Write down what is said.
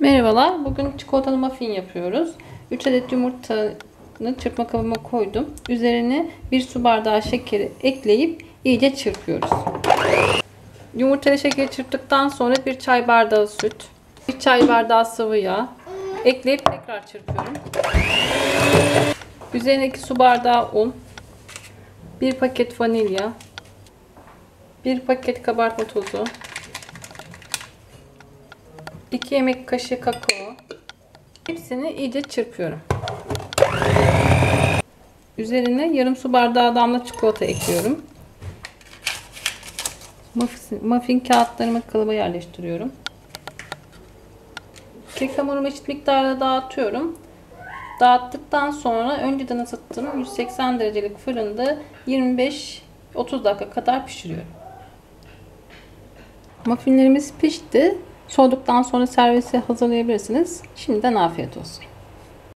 Merhabalar. Bugün çikolatalı muffin yapıyoruz. 3 adet yumurtanı çırpma kabıma koydum. Üzerine 1 su bardağı şekeri ekleyip iyice çırpıyoruz. Yumurtayla şekeri çırptıktan sonra 1 çay bardağı süt, 1 çay bardağı sıvı yağ ekleyip tekrar çırpıyorum. Üzerine 2 su bardağı un, 1 paket vanilya, 1 paket kabartma tozu, 2 yemek kaşığı kakao. Hepsini iyice çırpıyorum. Üzerine yarım su bardağı damla çikolata ekliyorum. Muffin, muffin kağıtlarımı kalıba yerleştiriyorum. Kek hamurumu eşit miktarda dağıtıyorum. Dağıttıktan sonra önceden ısıttığım 180 derecelik fırında 25-30 dakika kadar pişiriyorum. Muffinlerimiz pişti. Soğuduktan sonra servise hazırlayabilirsiniz. Şimdiden afiyet olsun.